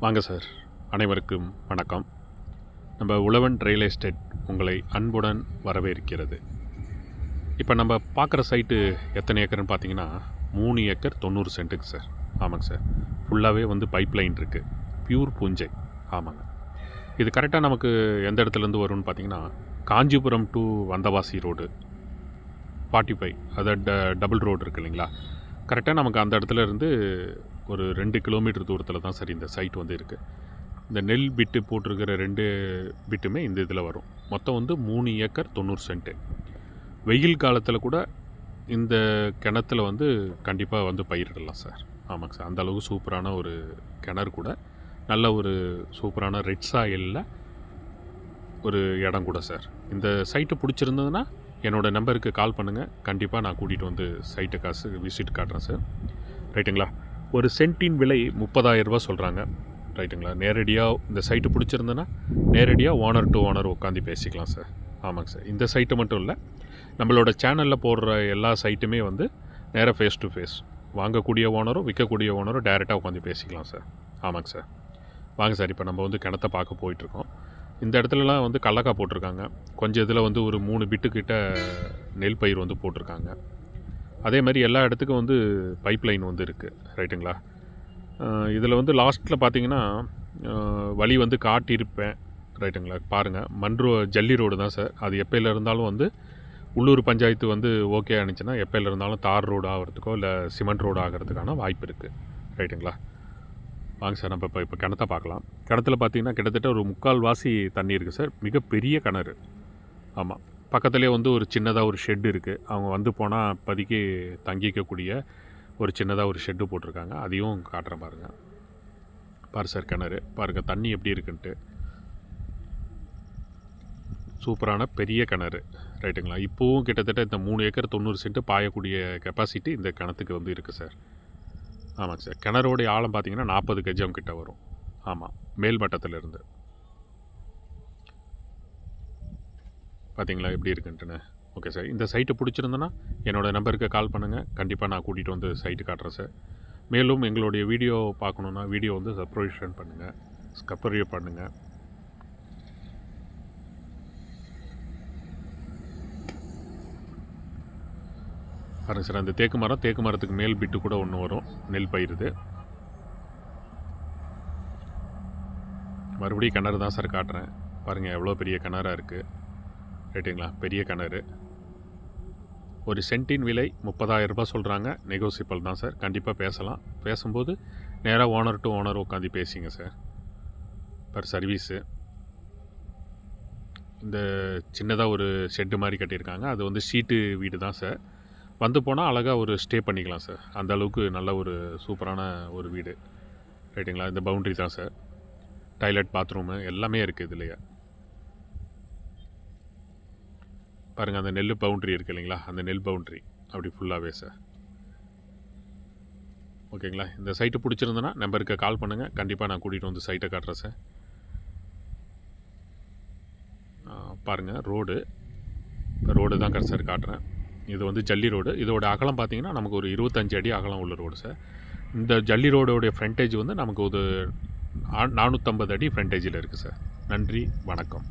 வாங்க சார். அனைவருக்கும் வணக்கம். நம்ம உழவன் ரியல் எஸ்டேட் உங்களை அன்புடன் வரவேற்கிறது. இப்போ நம்ம பார்க்குற சைட்டு எத்தனை ஏக்கர்னு பார்த்தீங்கன்னா மூணு ஏக்கர் தொண்ணூறு சென்ட்டுக்கு சார். ஆமாங்க சார். ஃபுல்லாகவே வந்து பைப் லைன் இருக்குது பியூர் பூஞ்சை. ஆமாங்க. இது கரெக்டாக நமக்கு எந்த இடத்துலேருந்து வரும்னு பார்த்தீங்கன்னா Kanchipuram to Vandavasi road forty five அதாவது ட டபுள் ரோடு இருக்கு இல்லைங்களா? கரெக்டாக நமக்கு அந்த இடத்துல இருந்து ஒரு ரெண்டு கிலோமீட்டர் தூரத்தில் தான் சார் இந்த சைட் வந்து இருக்குது இந்த நெல் பிட்டு போட்டிருக்கிற ரெண்டு பிட்டுமே இந்த இதில் வரும். மொத்தம் வந்து மூணு ஏக்கர் தொண்ணூறு சென்ட்டு. வெயில் காலத்தில் கூட இந்த கிணத்துல வந்து கண்டிப்பாக வந்து பயிரிடலாம் சார். ஆமாங்க சார். அந்த அளவுக்கு சூப்பரான ஒரு கிணறு கூட. நல்ல ஒரு சூப்பரான ரெட் சாயலில் ஒரு இடம் கூட சார். இந்த சைட்டு பிடிச்சிருந்ததுன்னா என்னோடய நம்பருக்கு கால் பண்ணுங்கள் கண்டிப்பாக நான் கூட்டிகிட்டு வந்து சைட்டை காசு விசிட் காட்டுறேன் சார். ரைட்டுங்களா ஒரு சென்ட்டின் விலை முப்பதாயிரம் ரூபா சொல்கிறாங்க ரைட்டுங்களா? நேரடியாக இந்த சைட்டு பிடிச்சிருந்தேன்னா நேரடியாக ஓனர் டு ஓனர் உட்காந்து பேசிக்கலாம் சார். ஆமாங்க சார். இந்த சைட்டு மட்டும் இல்லை நம்மளோட சேனலில் போடுற எல்லா சைட்டுமே வந்து நேராக ஃபேஸ் டு ஃபேஸ் வாங்கக்கூடிய ஓனரும் விற்கக்கூடிய ஓனரும் டேரெக்டாக உட்காந்து பேசிக்கலாம் சார். ஆமாங்க சார். வாங்க சார் இப்போ நம்ம வந்து கிணத்த பார்க்க போயிட்டுருக்கோம். இந்த இடத்துலலாம் வந்து கடலக்காய் போட்டிருக்காங்க. கொஞ்சம் இதில் வந்து ஒரு மூணு பிட்டுக்கிட்ட நெல் பயிர் வந்து போட்டிருக்காங்க. அதே மாதிரி எல்லா இடத்துக்கும் வந்து பைப் லைன் வந்து இருக்குது ரைட்டுங்களா இதில் வந்து லாஸ்ட்டில் பார்த்தீங்கன்னா வழி வந்து காட்டியிருப்பேன். ரைட்டுங்களா பாருங்கள் மண்ரோ ஜல்லி ரோடு தான் சார் அது எப்போயில் இருந்தாலும் வந்து உள்ளூர் பஞ்சாயத்து வந்து ஓகே ஆனிச்சுன்னா எப்போயில் இருந்தாலும் தார் ரோடு ஆகிறதுக்கோ இல்லை சிமெண்ட் ரோடு ஆகிறதுக்கான வாய்ப்பு இருக்குது ரைட்டுங்களா வாங்க சார் நம்ம இப்போ இப்போ கிணத்த பார்க்கலாம் கிணத்துல பார்த்தீங்கன்னா கிட்டத்தட்ட ஒரு முக்கால் வாசி தண்ணி இருக்குது சார் மிகப்பெரிய கிணறு. ஆமாம் பக்கத்துலேயே வந்து ஒரு சின்னதாக ஒரு ஷெட் இருக்குது அவங்க வந்து போனால் இப்போதைக்கு தங்கிக்கக்கூடிய ஒரு சின்னதாக ஒரு ஷெட்டு போட்டிருக்காங்க. அதையும் காட்டுறேன் பாருங்கள் பாரு சார் கிணறு. பாருங்கள் தண்ணி எப்படி இருக்குன்ட்டு. சூப்பரான பெரிய கிணறு. ரைட்டுங்களா? இப்போவும் கிட்டத்தட்ட இந்த மூணு ஏக்கர் தொண்ணூறு சென்ட்டு பாயக்கூடிய கெப்பாசிட்டி இந்த கிணத்துக்கு வந்து இருக்குது சார் ஆமாங்க சார் கிணறோடைய ஆழம் பார்த்தீங்கன்னா நாற்பது கஜம் கிட்டே வரும். ஆமாம் மேல் மட்டத்திலிருந்து பார்த்தீங்களா எப்படி இருக்குன்ட்டுன்னு. ஓகே சார் இந்த சைட்டு பிடிச்சிருந்தேன்னா என்னோடய நம்பருக்கு கால் பண்ணுங்கள் கண்டிப்பாக நான் கூட்டிகிட்டு வந்து சைட்டு காட்டுறேன் சார் மேலும் எங்களுடைய வீடியோ பார்க்கணுன்னா வீடியோ வந்து சப்ஸ்கிரிப்ஷன் பண்ணுங்கள் ஸ்கப்பரியோ பண்ணுங்கள் பாருங்க சார் அந்த தேக்கு மரம் தேக்கு மரத்துக்கு மேல் பிட்டு கூட ஒன்று வரும். நெல் பயிருது. மறுபடியும் கிணறு தான் சார் காட்டுறேன். பாருங்கள் எவ்வளோ பெரிய கிணறாக இருக்குது ரைட்டுங்களா பெரிய கிணறு ஒரு சென்ட்டின் விலை முப்பதாயிரம் ரூபாய் சொல்கிறாங்க நெகோசியபிள் தான் சார் கண்டிப்பாக பேசலாம். பேசும்போது நேராக ஓனர் டு ஓனர் உட்காந்து பேசிங்க சார் பர் சர்வீஸு இந்த சின்னதாக ஒரு ஷெட்டு மாதிரி கட்டியிருக்காங்க. அது வந்து ஷீட்டு வீடு தான் சார் வந்து போனால் அழகாக ஒரு ஸ்டே பண்ணிக்கலாம் சார் அந்த அளவுக்கு நல்ல ஒரு சூப்பரான ஒரு வீடு. ரைட்டுங்களா இந்த பவுண்ட்ரி தான் சார் டாய்லெட் பாத்ரூமு எல்லாமே இருக்குது இதுலையே. பாருங்கள் அந்த நெல் பவுண்ட்ரி இருக்குது இல்லைங்களா? அந்த நெல் பவுண்ட்ரி அப்படி ஃபுல்லாகவே சார் ஓகேங்களா? இந்த சைட்டு பிடிச்சிருந்தேன்னா நம்பருக்கு கால் பண்ணுங்கள் கண்டிப்பாக நான் கூட்டிகிட்டு வந்து சைட்டை காட்டுறேன் சார் பாருங்கள் ரோடு ரோடு தான் சார் காட்டுறேன். இது வந்து ஜல்லி ரோடு இதோட அகலம் பார்த்தீங்கன்னா நமக்கு ஒரு இருபத்தஞ்சு அடி அகலம் உள்ள ரோடு சார் இந்த ஜல்லி ரோடோடைய ஃப்ரண்டேஜ் வந்து நமக்கு ஒரு நானூற்றம்பது அடி ஃப்ரண்டேஜில் இருக்குது சார் நன்றி வணக்கம்.